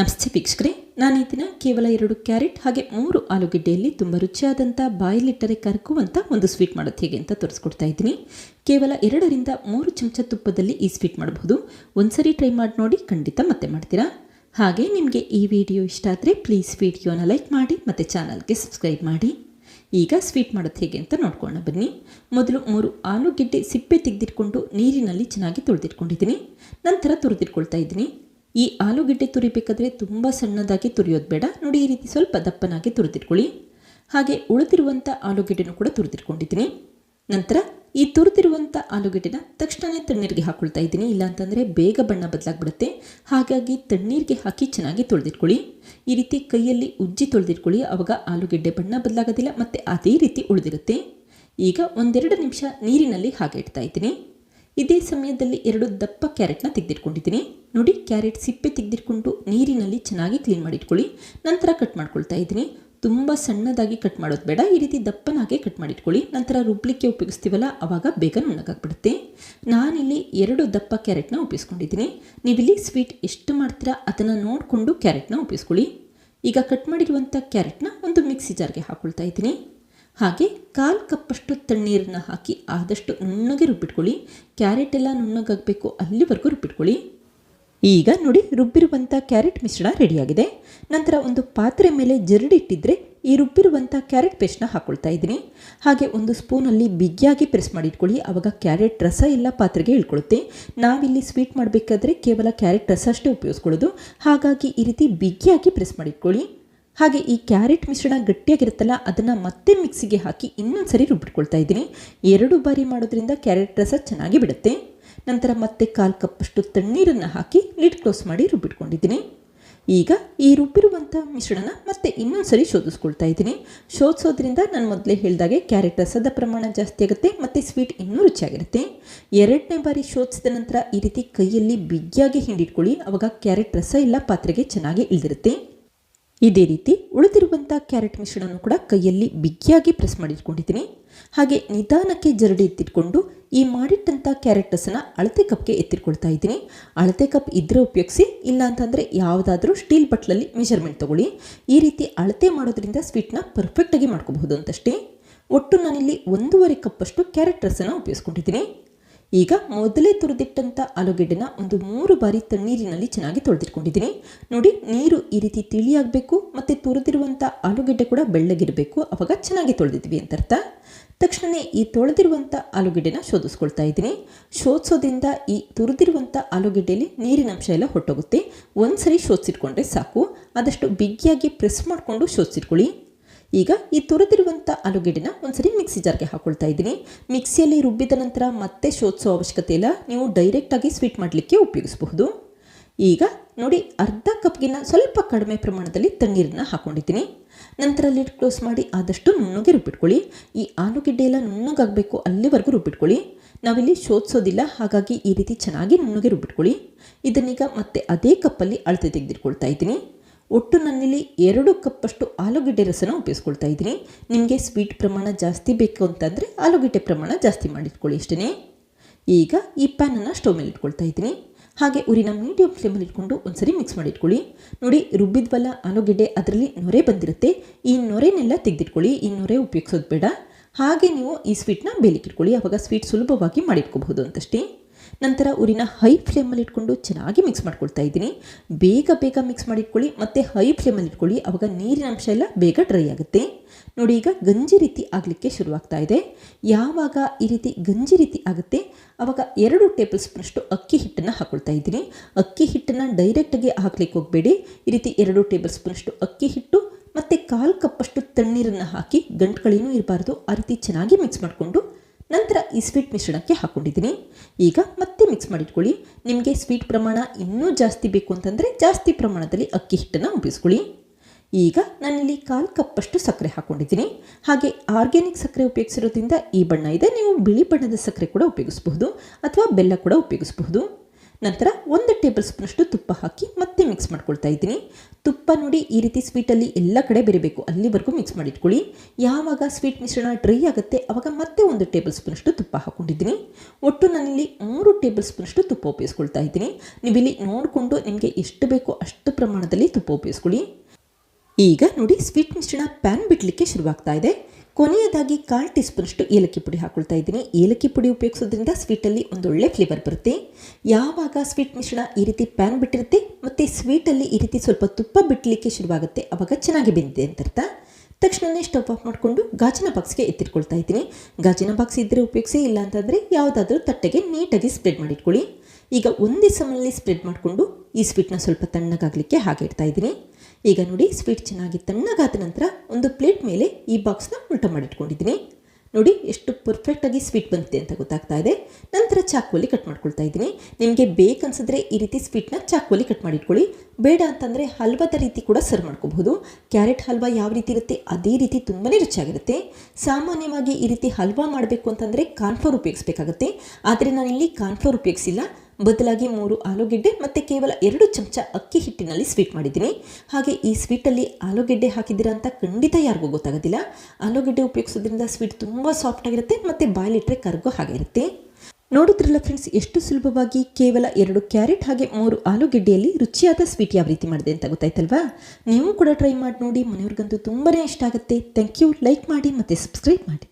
ನಮಸ್ತೆ ವೀಕ್ಷಕರೇ, ನಾನು ಈ ದಿನ ಕೇವಲ ಎರಡು ಕ್ಯಾರೆಟ್ ಹಾಗೆ ಮೂರು ಆಲೂಗಡ್ಡೆಯಲ್ಲಿ ತುಂಬ ರುಚಿಯಾದಂಥ ಬಾಯಲ್ಲಿಟ್ಟರೆ ಕರಕುವಂಥ ಒಂದು ಸ್ವೀಟ್ ಮಾಡೋದು ಹೇಗೆ ಅಂತ ತೋರಿಸ್ಕೊಡ್ತಾ ಇದ್ದೀನಿ. ಕೇವಲ ಎರಡರಿಂದ ಮೂರು ಚಮಚ ತುಪ್ಪದಲ್ಲಿ ಈ ಸ್ವೀಟ್ ಮಾಡಬಹುದು ಒಂದ್ಸರಿ ಟ್ರೈ ಮಾಡಿ ನೋಡಿ, ಖಂಡಿತ ಮತ್ತೆ ಮಾಡ್ತೀರಾ? ಹಾಗೆ ನಿಮಗೆ ಈ ವಿಡಿಯೋ ಇಷ್ಟ ಆದರೆ ಪ್ಲೀಸ್ ವಿಡಿಯೋನ ಲೈಕ್ ಮಾಡಿ, ಮತ್ತು ಚಾನಲ್ಗೆ ಸಬ್ಸ್ಕ್ರೈಬ್ ಮಾಡಿ. ಈಗ ಸ್ವೀಟ್ ಮಾಡೋದು ಹೇಗೆ ಅಂತ ನೋಡ್ಕೊಳ್ಳೋಣ ಬನ್ನಿ. ಮೊದಲು ಮೂರು ಆಲೂಗೆಡ್ಡೆ ಸಿಪ್ಪೆ ತೆಗೆದಿಟ್ಕೊಂಡು ನೀರಿನಲ್ಲಿ ಚೆನ್ನಾಗಿ ತೊಳೆದಿಟ್ಕೊಂಡಿದ್ದೀನಿ. ನಂತರ ತುರಿದಿಟ್ಕೊಳ್ತಾ ಇದ್ದೀನಿ. ಈ ಆಲೂಗೆಡ್ಡೆ ತುರಿಬೇಕಾದ್ರೆ ತುಂಬ ಸಣ್ಣದಾಗಿ ತುರಿಯೋದು ಬೇಡ. ನೋಡಿ, ಈ ರೀತಿ ಸ್ವಲ್ಪ ದಪ್ಪನಾಗಿ ತುರಿದಿಟ್ಕೊಳ್ಳಿ. ಹಾಗೆ ಉಳಿದಿರುವಂಥ ಆಲೂಗೆಡ್ಡೆನೂ ಕೂಡ ತುರಿದಿಟ್ಕೊಂಡಿದ್ದೀನಿ. ನಂತರ ಈ ತುರಿದಿರುವಂಥ ಆಲೂಗೆಡ್ಡೆನ ತಕ್ಷಣವೇ ತಣ್ಣೀರಿಗೆ ಹಾಕ್ಕೊಳ್ತಾ ಇದ್ದೀನಿ. ಇಲ್ಲಾಂತಂದರೆ ಬೇಗ ಬಣ್ಣ ಬದಲಾಗ್ಬಿಡುತ್ತೆ. ಹಾಗಾಗಿ ತಣ್ಣೀರಿಗೆ ಹಾಕಿ ಚೆನ್ನಾಗಿ ತೊಳೆದಿಟ್ಕೊಳ್ಳಿ. ಈ ರೀತಿ ಕೈಯಲ್ಲಿ ಉಜ್ಜಿ ತೊಳೆದಿಟ್ಕೊಳ್ಳಿ. ಆವಾಗ ಆಲೂಗೆಡ್ಡೆ ಬಣ್ಣ ಬದಲಾಗೋದಿಲ್ಲ, ಮತ್ತು ಅದೇ ರೀತಿ ಉಳಿದಿರುತ್ತೆ. ಈಗ ಒಂದೆರಡು ನಿಮಿಷ ನೀರಿನಲ್ಲಿ ಹಾಗೆ ಇಡ್ತಾ ಇದ್ದೀನಿ. ಇದೇ ಸಮಯದಲ್ಲಿ ಎರಡು ದಪ್ಪ ಕ್ಯಾರೆಟ್ನ ತೆಗೆದಿಟ್ಕೊಂಡಿದ್ದೀನಿ. ನೋಡಿ, ಕ್ಯಾರೆಟ್ ಸಿಪ್ಪೆ ತೆಗೆದಿಟ್ಕೊಂಡು ನೀರಿನಲ್ಲಿ ಚೆನ್ನಾಗಿ ಕ್ಲೀನ್ ಮಾಡಿಟ್ಕೊಳ್ಳಿ. ನಂತರ ಕಟ್ ಮಾಡ್ಕೊಳ್ತಾ ಇದ್ದೀನಿ. ತುಂಬ ಸಣ್ಣದಾಗಿ ಕಟ್ ಮಾಡೋದು ಬೇಡ. ಈ ರೀತಿ ದಪ್ಪನಾಗೆ ಕಟ್ ಮಾಡಿಟ್ಕೊಳ್ಳಿ. ನಂತರ ರುಬ್ಲಿಕ್ಕೆ ಉಪಯೋಗಿಸ್ತೀವಲ್ಲ ಆವಾಗ ಬೇಗ ನುಣ್ಣಗಾಗ್ಬಿಡುತ್ತೆ ನಾನಿಲ್ಲಿ ಎರಡು ದಪ್ಪ ಕ್ಯಾರೆಟ್ನ ಉಪಯೋಗಿಸ್ಕೊಂಡಿದ್ದೀನಿ. ನೀವಿಲ್ಲಿ ಸ್ವೀಟ್ ಎಷ್ಟು ಮಾಡ್ತೀರಾ ಅದನ್ನು ನೋಡಿಕೊಂಡು ಕ್ಯಾರೆಟ್ನ ಉಪಯೋಗಿಸ್ಕೊಳ್ಳಿ. ಈಗ ಕಟ್ ಮಾಡಿರುವಂಥ ಕ್ಯಾರೆಟ್ನ ಒಂದು ಮಿಕ್ಸಿ ಜಾರ್ಗೆ ಹಾಕ್ಕೊಳ್ತಾ ಇದ್ದೀನಿ. ಹಾಗೆ ಕಾಲು ಕಪ್ಪಷ್ಟು ತಣ್ಣೀರನ್ನು ಹಾಕಿ ಆದಷ್ಟು ನುಣ್ಣಗೆ ರುಬ್ಬಿಟ್ಕೊಳ್ಳಿ. ಕ್ಯಾರೆಟ್ ಎಲ್ಲ ನುಣ್ಣಗಾಗಬೇಕು ಅಲ್ಲಿವರೆಗೂ ರುಬ್ಬಿಟ್ಕೊಳ್ಳಿ. ಈಗ ನೋಡಿ ರುಬ್ಬಿರುವಂಥ ಕ್ಯಾರೆಟ್ ಮಿಶ್ರಣ ರೆಡಿಯಾಗಿದೆ. ನಂತರ ಒಂದು ಪಾತ್ರೆ ಮೇಲೆ ಜರಡಿಟ್ಟಿದ್ರೆ ಈ ರುಬ್ಬಿರುವಂಥ ಕ್ಯಾರೆಟ್ ಪೇಸ್ಟ್ನ ಹಾಕ್ಕೊಳ್ತಾ ಇದ್ದೀನಿ. ಹಾಗೆ ಒಂದು ಸ್ಪೂನಲ್ಲಿ ಬಿಗಿಯಾಗಿ ಪ್ರೆಸ್ ಮಾಡಿಟ್ಕೊಳ್ಳಿ ಆವಾಗ ಕ್ಯಾರೆಟ್ ರಸ ಎಲ್ಲ ಪಾತ್ರೆಗೆ ಇಳ್ಕೊಳ್ಳುತ್ತೆ. ನಾವಿಲ್ಲಿ ಸ್ವೀಟ್ ಮಾಡಬೇಕಾದ್ರೆ ಕೇವಲ ಕ್ಯಾರೆಟ್ ರಸ ಅಷ್ಟೇ ಉಪಯೋಗಿಸ್ಕೊಳ್ಳೋದು. ಹಾಗಾಗಿ ಈ ರೀತಿ ಬಿಗಿಯಾಗಿ ಪ್ರೆಸ್ ಮಾಡಿಟ್ಕೊಳ್ಳಿ ಹಾಗೆ ಈ ಕ್ಯಾರೆಟ್ ಮಿಶ್ರಣ ಗಟ್ಟಿಯಾಗಿರುತ್ತಲ್ಲ, ಅದನ್ನು ಮತ್ತೆ ಮಿಕ್ಸಿಗೆ ಹಾಕಿ ಇನ್ನೊಂದು ಸರಿ ರುಬ್ಬಿಟ್ಕೊಳ್ತಾ ಇದ್ದೀನಿ. ಎರಡು ಬಾರಿ ಮಾಡೋದ್ರಿಂದ ಕ್ಯಾರೆಟ್ ರಸ ಚೆನ್ನಾಗಿ ಬಿಡುತ್ತೆ. ನಂತರ ಮತ್ತೆ ಕಾಲು ಕಪ್ಪಷ್ಟು ತಣ್ಣೀರನ್ನು ಹಾಕಿ ಲಿಡ್ ಕ್ಲೋಸ್ ಮಾಡಿ ರುಬ್ಬಿಟ್ಕೊಂಡಿದ್ದೀನಿ. ಈಗ ಈ ರುಬ್ಬಿರುವಂಥ ಮಿಶ್ರಣನ ಮತ್ತೆ ಇನ್ನೊಂದು ಸರಿ ಶೋಧಿಸ್ಕೊಳ್ತಾ ಇದ್ದೀನಿ. ಶೋಧಿಸೋದ್ರಿಂದ ನಾನು ಮೊದಲೇ ಹೇಳಿದಾಗೆ ಕ್ಯಾರೆಟ್ ರಸದ ಪ್ರಮಾಣ ಜಾಸ್ತಿ ಆಗುತ್ತೆ, ಮತ್ತು ಸ್ವೀಟ್ ಇನ್ನೂ ರುಚಿಯಾಗಿರುತ್ತೆ. ಎರಡನೇ ಬಾರಿ ಶೋಧಿಸಿದ ನಂತರ ಈ ರೀತಿ ಕೈಯಲ್ಲಿ ಬಿಗಿಯಾಗಿ ಹಿಂಡಿಟ್ಕೊಳ್ಳಿ. ಆವಾಗ ಕ್ಯಾರೆಟ್ ರಸ ಎಲ್ಲ ಪಾತ್ರೆಗೆ ಚೆನ್ನಾಗಿ ಇಳಿದಿರುತ್ತೆ. ಇದೇ ರೀತಿ ಉಳಿದಿರುವಂಥ ಕ್ಯಾರೆಟ್ ಮಿಶ್ರಣವನ್ನು ಕೂಡ ಕೈಯಲ್ಲಿ ಬಿಗಿಯಾಗಿ ಪ್ರೆಸ್ ಮಾಡಿಟ್ಕೊಂಡಿದ್ದೀನಿ. ಹಾಗೆ ನಿಧಾನಕ್ಕೆ ಜರಡಿ ಎತ್ತಿಟ್ಕೊಂಡು ಈ ಮಾಡಿಟ್ಟಂಥ ಕ್ಯಾರೆಟ್ ರಸನ ಅಳತೆ ಕಪ್ಗೆ ಎತ್ತಿಟ್ಕೊಳ್ತಾ ಇದ್ದೀನಿ. ಅಳತೆ ಕಪ್ ಇದ್ರೆ ಉಪಯೋಗಿಸಿ ಇಲ್ಲ ಅಂತಂದರೆ ಯಾವುದಾದ್ರೂ ಸ್ಟೀಲ್ ಬಟ್ಲಲ್ಲಿ ಮೆಷರ್ಮೆಂಟ್ ತೊಗೊಳ್ಳಿ. ಈ ರೀತಿ ಅಳತೆ ಮಾಡೋದ್ರಿಂದ ಸ್ವೀಟ್ನ ಪರ್ಫೆಕ್ಟಾಗಿ ಮಾಡ್ಕೋಬಹುದು ಅಂತಷ್ಟೇ. ಒಟ್ಟು ನಾನಿಲ್ಲಿ ಒಂದೂವರೆ ಕಪ್ಪಷ್ಟು ಕ್ಯಾರೆಟ್ ರಸನ ಉಪಯೋಗಿಸ್ಕೊಂಡಿದ್ದೀನಿ. ಈಗ ಮೊದಲೇ ತುರಿದಿಟ್ಟಂಥ ಆಲೂಗೆಡ್ಡೆನ ಒಂದು ಮೂರು ಬಾರಿ ತಣ್ಣೀರಿನಲ್ಲಿ ಚೆನ್ನಾಗಿ ತೊಳೆದಿಟ್ಕೊಂಡಿದ್ದೀನಿ. ನೋಡಿ, ನೀರು ಈ ರೀತಿ ತಿಳಿಯಾಗಬೇಕು, ಮತ್ತು ತುರಿದಿರುವಂಥ ಆಲೂಗೆಡ್ಡೆ ಕೂಡ ಬೆಳ್ಳಗಿರಬೇಕು. ಅವಾಗ ಚೆನ್ನಾಗಿ ತೊಳೆದಿದ್ವಿ ಅಂತ ಅರ್ಥ ತಕ್ಷಣವೇ ಈ ತೊಳೆದಿರುವಂಥ ಆಲೂಗೆಡ್ಡೆನ ಶೋಧಿಸ್ಕೊಳ್ತಾ ಇದ್ದೀನಿ. ಶೋಧಿಸೋದ್ರಿಂದ ಈ ತುರಿದಿರುವಂಥ ಆಲೂಗೆಡ್ಡೆಯಲ್ಲಿ ನೀರಿನ ಅಂಶ ಎಲ್ಲ ಹೊಟ್ಟೋಗುತ್ತೆ ಒಂದು ಸರಿ ಶೋಧಿಸಿಟ್ಕೊಂಡ್ರೆ ಸಾಕು. ಆದಷ್ಟು ಬಿಗಿಯಾಗಿ ಪ್ರೆಸ್ ಮಾಡಿಕೊಂಡು ಶೋಧಿಸಿಟ್ಕೊಳ್ಳಿ. ಈಗ ಈ ತುರಿದಿರುವಂಥ ಆಲೂಗೆಡ್ಡೆನ ಒಂದ್ಸರಿ ಮಿಕ್ಸಿ ಜಾರ್ಗೆ ಹಾಕೊಳ್ತಾ ಇದ್ದೀನಿ. ಮಿಕ್ಸಿಯಲ್ಲಿ ರುಬ್ಬಿದ ನಂತರ ಮತ್ತೆ ಶೋಧಿಸೋ ಅವಶ್ಯಕತೆ ಇಲ್ಲ. ನೀವು ಡೈರೆಕ್ಟಾಗಿ ಸ್ವೀಟ್ ಮಾಡಲಿಕ್ಕೆ ಉಪಯೋಗಿಸಬಹುದು. ಈಗ ನೋಡಿ, ಅರ್ಧ ಕಪ್ಗಿನ ಸ್ವಲ್ಪ ಕಡಿಮೆ ಪ್ರಮಾಣದಲ್ಲಿ ತಣ್ಣೀರನ್ನ ಹಾಕೊಂಡಿದ್ದೀನಿ. ನಂತರ ಲಿಡ್ ಕ್ಲೋಸ್ ಮಾಡಿ ಆದಷ್ಟು ನುಣ್ಣಗೆ ರುಬ್ಬಿಟ್ಕೊಳ್ಳಿ. ಈ ಆಲೂಗೆಡ್ಡೆ ಎಲ್ಲ ನುಣ್ಣಗಾಗಬೇಕು ಅಲ್ಲಿವರೆಗೂ ರುಬ್ಬಿಟ್ಕೊಳ್ಳಿ. ನಾವಿಲ್ಲಿ ಶೋಧಿಸೋದಿಲ್ಲ ಹಾಗಾಗಿ ಈ ರೀತಿ ಚೆನ್ನಾಗಿ ನುಣ್ಣಗೆ ರುಬ್ಬಿಟ್ಕೊಳ್ಳಿ. ಇದನ್ನೀಗ ಮತ್ತೆ ಅದೇ ಕಪ್ಪಲ್ಲಿ ಅಳತೆ ತೆಗೆದಿಟ್ಕೊಳ್ತಾ ಇದ್ದೀನಿ. ಒಟ್ಟು ನನ್ನಲ್ಲಿ ಎರಡು ಕಪ್ಪಷ್ಟು ಆಲೂಗೆಡ್ಡೆ ರಸನ ಉಪಯೋಗಿಸ್ಕೊಳ್ತಾ ಇದ್ದೀನಿ. ನಿಮಗೆ ಸ್ವೀಟ್ ಪ್ರಮಾಣ ಜಾಸ್ತಿ ಬೇಕು ಅಂತಂದರೆ ಆಲೂಗೆಡ್ಡೆ ಪ್ರಮಾಣ ಜಾಸ್ತಿ ಮಾಡಿಟ್ಕೊಳ್ಳಿ ಅಷ್ಟೇ ಈಗ ಈ ಪ್ಯಾನನ್ನು ಸ್ಟವ್ ಮೇಲೆ ಇಟ್ಕೊಳ್ತಾ ಇದ್ದೀನಿ. ಹಾಗೆ ಉರಿನ ಮೀಡಿಯಮ್ ಫ್ಲೇಮಲ್ಲಿ ಇಟ್ಕೊಂಡು ಒಂದ್ಸರಿ ಮಿಕ್ಸ್ ಮಾಡಿಟ್ಕೊಳ್ಳಿ. ನೋಡಿ, ರುಬ್ಬಿದ್ವಲ್ಲ ಆಲೂಗೆಡ್ಡೆ ಅದರಲ್ಲಿ ನೊರೆ ಬಂದಿರುತ್ತೆ. ಈ ನೊರೆನೆಲ್ಲ ತೆಗೆದಿಟ್ಕೊಳ್ಳಿ. ಈ ನೊರೆ ಉಪಯೋಗಿಸೋದು ಬೇಡ. ಹಾಗೆ ನೀವು ಈ ಸ್ವೀಟ್ನ ಬೇಲಿಕ್ಕಿಟ್ಕೊಳ್ಳಿ ಆವಾಗ ಸ್ವೀಟ್ ಸುಲಭವಾಗಿ ಮಾಡಿಟ್ಕೋಬಹುದು ಅಂತಷ್ಟೇ. ನಂತರ ಉರಿನ ಹೈ ಫ್ಲೇಮಲ್ಲಿ ಇಟ್ಕೊಂಡು ಚೆನ್ನಾಗಿ ಮಿಕ್ಸ್ ಮಾಡ್ಕೊಳ್ತಾ ಇದ್ದೀನಿ. ಬೇಗ ಬೇಗ ಮಿಕ್ಸ್ ಮಾಡಿಟ್ಕೊಳ್ಳಿ, ಮತ್ತು ಹೈ ಫ್ಲೇಮಲ್ಲಿ ಇಟ್ಕೊಳ್ಳಿ. ಆವಾಗ ನೀರಿನ ಅಂಶ ಎಲ್ಲ ಬೇಗ ಡ್ರೈ ಆಗುತ್ತೆ. ನೋಡಿ ಈಗ ಗಂಜಿ ರೀತಿ ಆಗಲಿಕ್ಕೆ ಶುರುವಾಗ್ತಾ ಇದೆ. ಯಾವಾಗ ಈ ರೀತಿ ಗಂಜಿ ರೀತಿ ಆಗುತ್ತೆ? ಆವಾಗ ಎರಡು ಟೇಬಲ್ ಸ್ಪೂನಷ್ಟು ಅಕ್ಕಿ ಹಿಟ್ಟನ್ನು ಹಾಕ್ಕೊಳ್ತಾ ಇದ್ದೀನಿ. ಅಕ್ಕಿ ಹಿಟ್ಟನ್ನು ಡೈರೆಕ್ಟಾಗಿ ಹಾಕ್ಲಿಕ್ಕೆ ಹೋಗಬೇಡಿ. ಈ ರೀತಿ ಎರಡು ಟೇಬಲ್ ಸ್ಪೂನಷ್ಟು ಅಕ್ಕಿ ಹಿಟ್ಟು, ಮತ್ತು ಕಾಲು ಕಪ್ಪಷ್ಟು ತಣ್ಣೀರನ್ನು ಹಾಕಿ ಗಂಟುಗಳೇನೂ ಇರಬಾರ್ದು. ಆ ರೀತಿ ಚೆನ್ನಾಗಿ ಮಿಕ್ಸ್ ಮಾಡಿಕೊಂಡು ಈ ಸ್ವೀಟ್ ಮಿಶ್ರಣಕ್ಕೆ ಹಾಕ್ಕೊಂಡಿದ್ದೀನಿ ಈಗ ಮತ್ತೆ ಮಿಕ್ಸ್ ಮಾಡಿಟ್ಕೊಳ್ಳಿ. ನಿಮಗೆ ಸ್ವೀಟ್ ಪ್ರಮಾಣ ಇನ್ನೂ ಜಾಸ್ತಿ ಬೇಕು ಅಂತಂದರೆ ಜಾಸ್ತಿ ಪ್ರಮಾಣದಲ್ಲಿ ಅಕ್ಕಿ ಹಿಟ್ಟನ್ನು ಉಪಯೋಗಿಸ್ಕೊಳ್ಳಿ. ಈಗ ನಾನಿಲ್ಲಿ ಕಾಲು ಕಪ್ಪಷ್ಟು ಸಕ್ಕರೆ ಹಾಕ್ಕೊಂಡಿದ್ದೀನಿ ಹಾಗೆ ಆರ್ಗ್ಯಾನಿಕ್ ಸಕ್ಕರೆ ಉಪಯೋಗಿಸಿರೋದ್ರಿಂದ ಈ ಬಣ್ಣ ಇದೆ. ನೀವು ಬಿಳಿ ಬಣ್ಣದ ಸಕ್ಕರೆ ಕೂಡ ಉಪಯೋಗಿಸಬಹುದು ಅಥವಾ ಬೆಲ್ಲ ಕೂಡ ಉಪಯೋಗಿಸಬಹುದು. ನಂತರ ಒಂದು ಟೇಬಲ್ ಸ್ಪೂನಷ್ಟು ತುಪ್ಪ ಹಾಕಿ ಮತ್ತೆ ಮಿಕ್ಸ್ ಮಾಡ್ಕೊಳ್ತಾ ಇದ್ದೀನಿ. ತುಪ್ಪ ನೋಡಿ ಈ ರೀತಿ ಸ್ವೀಟಲ್ಲಿ ಎಲ್ಲ ಕಡೆ ಬೆರಿಬೇಕು. ಅಲ್ಲಿವರೆಗೂ ಮಿಕ್ಸ್ ಮಾಡಿಟ್ಕೊಳ್ಳಿ. ಯಾವಾಗ ಸ್ವೀಟ್ ಮಿಶ್ರಣ ಡ್ರೈ ಆಗುತ್ತೆ ಆವಾಗ ಮತ್ತೆ ಒಂದು ಟೇಬಲ್ ಸ್ಪೂನಷ್ಟು ತುಪ್ಪ ಹಾಕ್ಕೊಂಡಿದ್ದೀನಿ. ಒಟ್ಟು ನಾನಿಲ್ಲಿ ಮೂರು ಟೇಬಲ್ ಸ್ಪೂನಷ್ಟು ತುಪ್ಪ ಉಪಯೋಗಿಸ್ಕೊಳ್ತಾ ಇದ್ದೀನಿ. ನೀವಿಲ್ಲಿ ನೋಡಿಕೊಂಡು ನಿಮಗೆ ಎಷ್ಟು ಬೇಕೋ ಅಷ್ಟು ಪ್ರಮಾಣದಲ್ಲಿ ತುಪ್ಪ ಉಪಯೋಗಿಸ್ಕೊಳ್ಳಿ. ಈಗ ನೋಡಿ ಸ್ವೀಟ್ ಮಿಶ್ರಣ ಪ್ಯಾನ್ ಬಿಡಲಿಕ್ಕೆ ಶುರುವಾಗ್ತಾ ಇದೆ. ಕೊನೆಯದಾಗಿ ಕಾಲ್ ಟೀ ಸ್ಪೂನಷ್ಟು ಏಲಕ್ಕಿ ಪುಡಿ ಹಾಕೊಳ್ತಾ ಇದ್ದೀನಿ. ಏಲಕ್ಕಿ ಪುಡಿ ಉಪಯೋಗಿಸೋದ್ರಿಂದ ಸ್ವೀಟಲ್ಲಿ ಒಂದೊಳ್ಳೆ ಫ್ಲೇವರ್ ಬರುತ್ತೆ. ಯಾವಾಗ ಸ್ವೀಟ್ ಮಿಶ್ರಣ ಈ ರೀತಿ ಪ್ಯಾನ್ ಬಿಟ್ಟಿರುತ್ತೆ ಮತ್ತು ಸ್ವೀಟಲ್ಲಿ ಈ ರೀತಿ ಸ್ವಲ್ಪ ತುಪ್ಪ ಬಿಡಲಿಕ್ಕೆ ಶುರುವಾಗುತ್ತೆ. ಆವಾಗ ಚೆನ್ನಾಗಿ ಬೆಂದಿದೆ ಅಂತ ಅರ್ಥ ತಕ್ಷಣವೇ ಸ್ಟವ್ ಆಫ್ ಮಾಡಿಕೊಂಡು ಗಾಜಿನ ಬಾಕ್ಸ್ಗೆ ಎತ್ತಿಟ್ಕೊಳ್ತಾ ಇದ್ದೀನಿ. ಗಾಜಿನ ಬಾಕ್ಸ್ ಇದ್ದರೆ ಉಪಯೋಗಿಸಿ ಇಲ್ಲ ಅಂತಂದರೆ ಯಾವುದಾದ್ರೂ ತಟ್ಟೆಗೆ ನೀಟಾಗಿ ಸ್ಪ್ರೆಡ್ ಮಾಡಿಟ್ಕೊಳ್ಳಿ ಈಗ ಒಂದೇ ಸಮಯಲ್ಲಿ ಸ್ಪ್ರೆಡ್ ಮಾಡಿಕೊಂಡು ಈ ಸ್ವೀಟ್ನ ಸ್ವಲ್ಪ ತಣ್ಣಗಾಗಲಿಕ್ಕೆ ಹಾಗೆ ಇಡ್ತಾ ಇದ್ದೀನಿ. ಈಗ ನೋಡಿ ಸ್ವೀಟ್ ಚೆನ್ನಾಗಿ ತಣ್ಣಗಾದ ನಂತರ ಒಂದು ಪ್ಲೇಟ್ ಮೇಲೆ ಈ ಬಾಕ್ಸ್ನ ಉಲ್ಟ ಮಾಡಿಟ್ಕೊಂಡಿದ್ದೀನಿ. ನೋಡಿ ಎಷ್ಟು ಪರ್ಫೆಕ್ಟಾಗಿ ಸ್ವೀಟ್ ಬಂದಿದೆ ಅಂತ ಗೊತ್ತಾಗ್ತಾ ಇದೆ. ನಂತರ ಚಾಕುವಲ್ಲಿ ಕಟ್ ಮಾಡ್ಕೊಳ್ತಾ ಇದ್ದೀನಿ. ನಿಮಗೆ ಬೇಕನ್ಸಿದ್ರೆ ಈ ರೀತಿ ಸ್ವೀಟ್ನ ಚಾಕುವಲ್ಲಿ ಕಟ್ ಮಾಡಿಟ್ಕೊಳ್ಳಿ. ಬೇಡ ಅಂತಂದರೆ ಹಲ್ವಾದ ರೀತಿ ಕೂಡ ಸರ್ವ್ ಮಾಡ್ಕೋಬಹುದು. ಕ್ಯಾರೆಟ್ ಹಲ್ವಾ ಯಾವ ರೀತಿ ಇರುತ್ತೆ ಅದೇ ರೀತಿ ತುಂಬಾ ರುಚಿಯಾಗಿರುತ್ತೆ. ಸಾಮಾನ್ಯವಾಗಿ ಈ ರೀತಿ ಹಲ್ವಾ ಮಾಡಬೇಕು ಅಂತಂದರೆ ಕಾರ್ನ್ಫ್ಲೋರ್ ಉಪಯೋಗಿಸಬೇಕಾಗುತ್ತೆ. ಆದರೆ ನಾನಿಲ್ಲಿ ಕಾರ್ನ್ಫ್ಲೋರ್ ಉಪಯೋಗಿಸಿಲ್ಲ. ಬದಲಾಗಿ ಮೂರು ಆಲೂಗೆಡ್ಡೆ ಮತ್ತು ಕೇವಲ ಎರಡು ಚಮಚ ಅಕ್ಕಿ ಹಿಟ್ಟಿನಲ್ಲಿ ಸ್ವೀಟ್ ಮಾಡಿದ್ದೀನಿ. ಹಾಗೆ ಈ ಸ್ವೀಟಲ್ಲಿ ಆಲೂಗೆಡ್ಡೆ ಹಾಕಿದ್ದೀರಾ ಅಂತ ಖಂಡಿತ ಯಾರಿಗೂ ಗೊತ್ತಾಗೋದಿಲ್ಲ. ಆಲೂಗೆಡ್ಡೆ ಉಪಯೋಗಿಸೋದ್ರಿಂದ ಸ್ವೀಟ್ ತುಂಬ ಸಾಫ್ಟ್ ಆಗಿರುತ್ತೆ ಮತ್ತು ಬಾಯ್ಲಿಟ್ರೆ ಕರ್ಗೋ ಹಾಗೆ ಇರುತ್ತೆ. ನೋಡಿದ್ರಲ್ಲ ಫ್ರೆಂಡ್ಸ್ ಎಷ್ಟು ಸುಲಭವಾಗಿ ಕೇವಲ ಎರಡು ಕ್ಯಾರೆಟ್ ಹಾಗೆ ಮೂರು ಆಲೂಗೆಡ್ಡೆಯಲ್ಲಿ ರುಚಿಯಾದ ಸ್ವೀಟ್ ಯಾವ ರೀತಿ ಮಾಡಿದೆ ಅಂತ ಗೊತ್ತಾಯ್ತಲ್ವಾ? ನೀವು ಕೂಡ ಟ್ರೈ ಮಾಡಿ ನೋಡಿ, ಮನೆಯವ್ರಿಗಂತೂ ತುಂಬಾ ಇಷ್ಟ ಆಗುತ್ತೆ. ಥ್ಯಾಂಕ್ ಯು ಲೈಕ್ ಮಾಡಿ ಮತ್ತು ಸಬ್ಸ್ಕ್ರೈಬ್ ಮಾಡಿ.